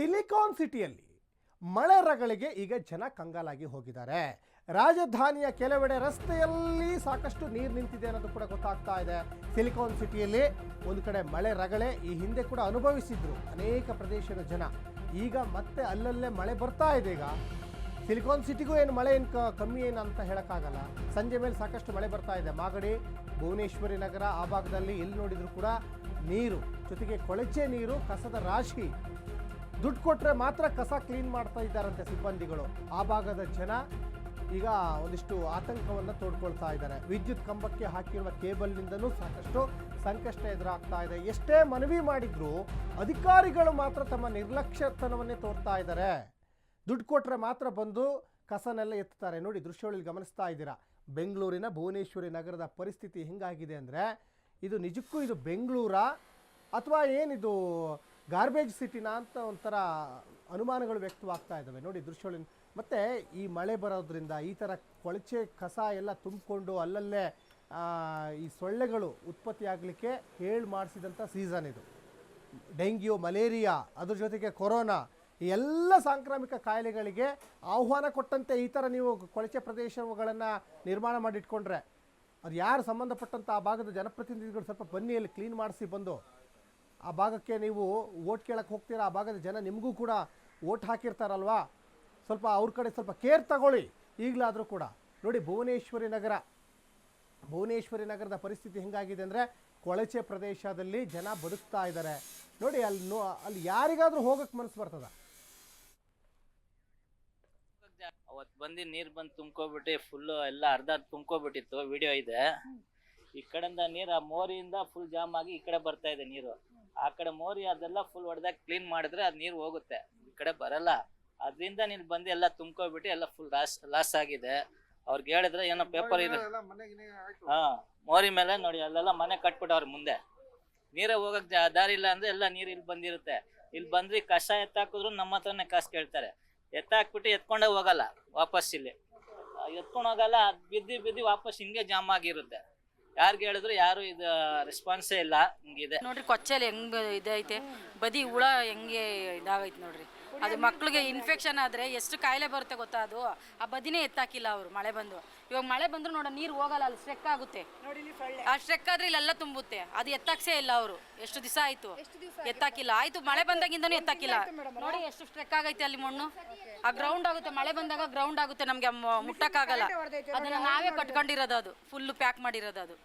Silicon ಸಿಟಿಯಲ್ಲಿ ಮಳೆ ರಗಳಿಗೆ ಈಗ ಜನ ಕಂಗಾಲಾಗಿ ಹೋಗಿದ್ದಾರೆ. ರಾಜಧಾನಿಯ ಕೆಲವೆಡೆ ರಸ್ತೆಯಲ್ಲಿ ಸಾಕಷ್ಟು ನೀರು ನಿಂತಿದೆ ಅನ್ನೋದು ಕೂಡ ಗೊತ್ತಾಗ್ತಾ ಇದೆ. ಸಿಲಿಕಾನ್ ಸಿಟಿಯಲ್ಲಿ ಒಂದು ಕಡೆ ಮಳೆ ರಗಳೆ ಈ ಹಿಂದೆ ಕೂಡ ಅನುಭವಿಸಿದ್ರು ಅನೇಕ ಪ್ರದೇಶದ ಜನ. ಈಗ ಮತ್ತೆ ಅಲ್ಲಲ್ಲೇ ಮಳೆ ಬರ್ತಾ ಇದೆ ಈಗ. ಸಿಲಿಕಾನ್ ಸಿಟಿಗೂ ಏನು ಮಳೆ ಏನು ಕಮ್ಮಿ ಏನು ಅಂತ ಹೇಳೋಕ್ಕಾಗಲ್ಲ. ಸಂಜೆ ಮೇಲೆ ಸಾಕಷ್ಟು ಮಳೆ ಬರ್ತಾ ಇದೆ. ಮಾಗಡಿ, ಭುವನೇಶ್ವರಿ ನಗರ ಆ ಭಾಗದಲ್ಲಿ ಎಲ್ಲಿ ನೋಡಿದರೂ ಕೂಡ ನೀರು, ಜೊತೆಗೆ ಕೊಳಚೆ ನೀರು, ಕಸದ ರಾಶಿ ದುಡ್ಡು ಕೊಟ್ಟರೆ ಮಾತ್ರ ಕಸ ಕ್ಲೀನ್ ಮಾಡ್ತಾ ಇದ್ದಾರಂತೆ ಸಿಬ್ಬಂದಿಗಳು. ಆ ಭಾಗದ ಜನ ಈಗ ಒಂದಿಷ್ಟು ಆತಂಕವನ್ನು ತೋಡ್ಕೊಳ್ತಾ ಇದ್ದಾರೆ. ವಿದ್ಯುತ್ ಕಂಬಕ್ಕೆ ಹಾಕಿರುವ ಕೇಬಲ್ನಿಂದಲೂ ಸಾಕಷ್ಟು ಸಂಕಷ್ಟ ಎದುರಾಗ್ತಾ ಇದೆ. ಎಷ್ಟೇ ಮನವಿ ಮಾಡಿದರೂ ಅಧಿಕಾರಿಗಳು ಮಾತ್ರ ತಮ್ಮ ನಿರ್ಲಕ್ಷ್ಯತನವನ್ನೇ ತೋರ್ತಾ ಇದ್ದಾರೆ. ದುಡ್ಡು ಕೊಟ್ಟರೆ ಮಾತ್ರ ಬಂದು ಕಸನೆಲ್ಲ ಎತ್ತುತ್ತಾರೆ ನೋಡಿ ದೃಶ್ಯಗಳಲ್ಲಿ ಗಮನಿಸ್ತಾ ಇದ್ದೀರಾ? ಬೆಂಗಳೂರಿನ ಭುವನೇಶ್ವರಿ ನಗರದ ಪರಿಸ್ಥಿತಿ ಹೆಂಗಾಗಿದೆ ಅಂದರೆ, ಇದು ನಿಜಕ್ಕೂ ಇದು ಬೆಂಗಳೂರ ಅಥವಾ ಏನಿದು ಗಾರ್ಬೇಜ್ ಸಿಟಿನ ಅಂತ ಒಂಥರ ಅನುಮಾನಗಳು ವ್ಯಕ್ತವಾಗ್ತಾ ಇದ್ದಾವೆ. ನೋಡಿ ದೃಶ್ಯಗಳಿಂದ ಮತ್ತು ಈ ಮಳೆ ಬರೋದ್ರಿಂದ ಈ ಥರ ಕೊಳಚೆ, ಕಸ ಎಲ್ಲ ತುಂಬಿಕೊಂಡು ಅಲ್ಲಲ್ಲೇ ಈ ಸೊಳ್ಳೆಗಳು ಉತ್ಪತ್ತಿಯಾಗಲಿಕ್ಕೆ ಹೇಳಿ ಮಾಡಿಸಿದಂಥ ಸೀಸನ್ ಇದು. ಡೆಂಗ್ಯೂ, ಮಲೇರಿಯಾ, ಅದ್ರ ಜೊತೆಗೆ ಕೊರೋನಾ ಎಲ್ಲ ಸಾಂಕ್ರಾಮಿಕ ಕಾಯಿಲೆಗಳಿಗೆ ಆಹ್ವಾನ ಕೊಟ್ಟಂತೆ ಈ ಥರ ನೀವು ಕೊಳಚೆ ಪ್ರದೇಶಗಳನ್ನು ನಿರ್ಮಾಣ ಮಾಡಿಟ್ಕೊಂಡ್ರೆ ಅದು ಯಾರು ಸಂಬಂಧಪಟ್ಟಂಥ ಆ ಭಾಗದ ಜನಪ್ರತಿನಿಧಿಗಳು ಸ್ವಲ್ಪ ಬನ್ನಿಯಲ್ಲಿ ಕ್ಲೀನ್ ಮಾಡಿಸಿ ಬಂದು ಆ ಭಾಗಕ್ಕೆ ನೀವು ಓಟ್ ಕೇಳಕ್ಕೆ ಹೋಗ್ತೀರಾ? ಆ ಭಾಗದ ಜನ ನಿಮಗೂ ಕೂಡ ಓಟ್ ಹಾಕಿರ್ತಾರಲ್ವಾ? ಸ್ವಲ್ಪ ಅವ್ರ ಕಡೆ ಸ್ವಲ್ಪ ಕೇರ್ ತಗೊಳ್ಳಿ, ಈಗಲಾದರೂ ಕೂಡ. ನೋಡಿ, ಭುವನೇಶ್ವರಿ ನಗರ. ಭುವನೇಶ್ವರಿ ನಗರದ ಪರಿಸ್ಥಿತಿ ಹೆಂಗಾಗಿದೆ ಅಂದರೆ ಕೊಳಚೆ ಪ್ರದೇಶದಲ್ಲಿ ಜನ ಬದುಕ್ತಾ ಇದ್ದಾರೆ. ನೋಡಿ, ಅಲ್ಲಿ ನೋ, ಅಲ್ಲಿ ಯಾರಿಗಾದರೂ ಹೋಗಕ್ಕೆ ಮನಸ್ಸು ಬರ್ತದ? ಅವತ್ತು ಬಂದು ನೀರು ಬಂದು ತುಂಬ್ಕೊಬಿಟ್ಟು ಫುಲ್ ಎಲ್ಲ ಅರ್ಧ ತುಂಬ್ಕೊಬಿಟ್ಟಿತ್ತು ವಿಡಿಯೋ ಇದೆ. ಈ ಕಡೆಯಿಂದ ನೀರು ಆ ಮೋರಿಯಿಂದ ಫುಲ್ ಜಾಮ್ ಆಗಿ ಈ ಕಡೆ ಬರ್ತಾ ಇದೆ ನೀರು. ಆ ಕಡೆ ಮೋರಿ ಅದೆಲ್ಲ ಫುಲ್ ಹೊಡೆದಾಗ ಕ್ಲೀನ್ ಮಾಡಿದ್ರೆ ಅದು ನೀರು ಹೋಗುತ್ತೆ. ಈ ಕಡೆ ಬರಲ್ಲ. ಅದರಿಂದ ನೀನ್ ಬಂದು ಎಲ್ಲ ತುಂಬ್ಕೊಬಿಟ್ಟು ಎಲ್ಲ ಫುಲ್ ಲಾಸ್ ಲಾಸ್ ಆಗಿದೆ. ಅವ್ರಿಗೆ ಹೇಳಿದ್ರೆ ಏನೋ ಪೇಪರ್ ಇದೆ. ಹಾ ಮೋರಿ ಮೇಲೆ ನೋಡಿ ಅಲ್ಲೆಲ್ಲ ಮನೆ ಕಟ್ಬಿಟ್ಟವ್ರ ಮುಂದೆ. ನೀರೇ ಹೋಗಕ್ ಜಾ- ದಾರಿ ಇಲ್ಲ ಅಂದ್ರೆ ಎಲ್ಲ ನೀರ್ ಇಲ್ಲಿ ಬಂದಿರುತ್ತೆ. ಇಲ್ಲಿ ಬಂದ್ರಿ ಕಸ ಎತ್ತಾಕಿದ್ರು ನಮ್ಮ ಹತ್ರನೇ ಕಾಸು ಕೇಳ್ತಾರೆ. ಎತ್ತಾಕ್ಬಿಟ್ಟು ಎತ್ಕೊಂಡೇ ಹೋಗಲ್ಲ ವಾಪಸ್ ಇಲ್ಲಿ ಎತ್ಕೊಂಡು ಎತ್ಕೊಂಡ್ ಹೋಗಲ್ಲ ಅದ್ ಬಿದ್ದಿ ಬಿದ್ದಿ ವಾಪಸ್ ಹಿಂಗೆ ಜಾಮ್ ಆಗಿರುತ್ತೆ. ಯಾರ್ಗ್ ಹೇಳಿದ್ರು ಯಾರು ಇದು ರೆಸ್ಪಾನ್ಸೇ ಇಲ್ಲ, ಹಿಂಗಿದೆ. ನೋಡ್ರಿ, ಕೊಚ್ಚೆಲಿ ಹೆಂಗ್ ಇದೈತೆ ಬದಿ ಹುಳ ಹೆಂಗೆ ಇದಾಗೈತೆ ನೋಡ್ರಿ? ಅದು ಮಕ್ಳಿಗೆ ಇನ್ಫೆಕ್ಷನ್ ಆದ್ರೆ ಎಷ್ಟು ಕಾಯಿಲೆ ಬರುತ್ತೆ ಗೊತ್ತಾ ಅದು? ಆ ಬದಿನೇ ಎತ್ತಾಕಿಲ್ಲ ಅವರು ಮಳೆ ಬಂದು. ಇವಾಗ ಮಳೆ ಬಂದ್ರು ನೋಡ ನೀರು ಹೋಗಲ್ಲ ಅಲ್ಲಿ ಸ್ಟ್ರೆಕ್ ಆಗುತ್ತೆ. ಆ ಸ್ಟ್ರೆಕ್ ಆದ್ರೆ ಇಲ್ಲೆಲ್ಲ ತುಂಬುತ್ತೆ. ಅದು ಎತ್ತಾಕ್ಸೇ ಇಲ್ಲ ಅವರು. ಎಷ್ಟು ದಿವಸ ಆಯ್ತು? ಎತ್ತಾಕಿಲ್ಲ. ಆಯ್ತು ಮಳೆ ಬಂದಾಗಿಂದನೂ ಎತ್ತಾಕಿಲ್ಲ. ನೋಡಿ ಎಷ್ಟು ಸ್ಟ್ರೆಕ್ ಆಗೈತೆ ಅಲ್ಲಿ ಮಣ್ಣು. ಆ ಗ್ರೌಂಡ್ ಆಗುತ್ತೆ ಮಳೆ ಬಂದಾಗ ಗ್ರೌಂಡ್ ಆಗುತ್ತೆ ನಮ್ಗೆ ಮುಟ್ಟಕ್ಕಾಗಲ್ಲ. ಅದನ್ನ ನಾವೇ ಕಟ್ಕೊಂಡಿರೋದು ಅದು. ಫುಲ್ ಪ್ಯಾಕ್ ಮಾಡಿರೋದು ಅದು.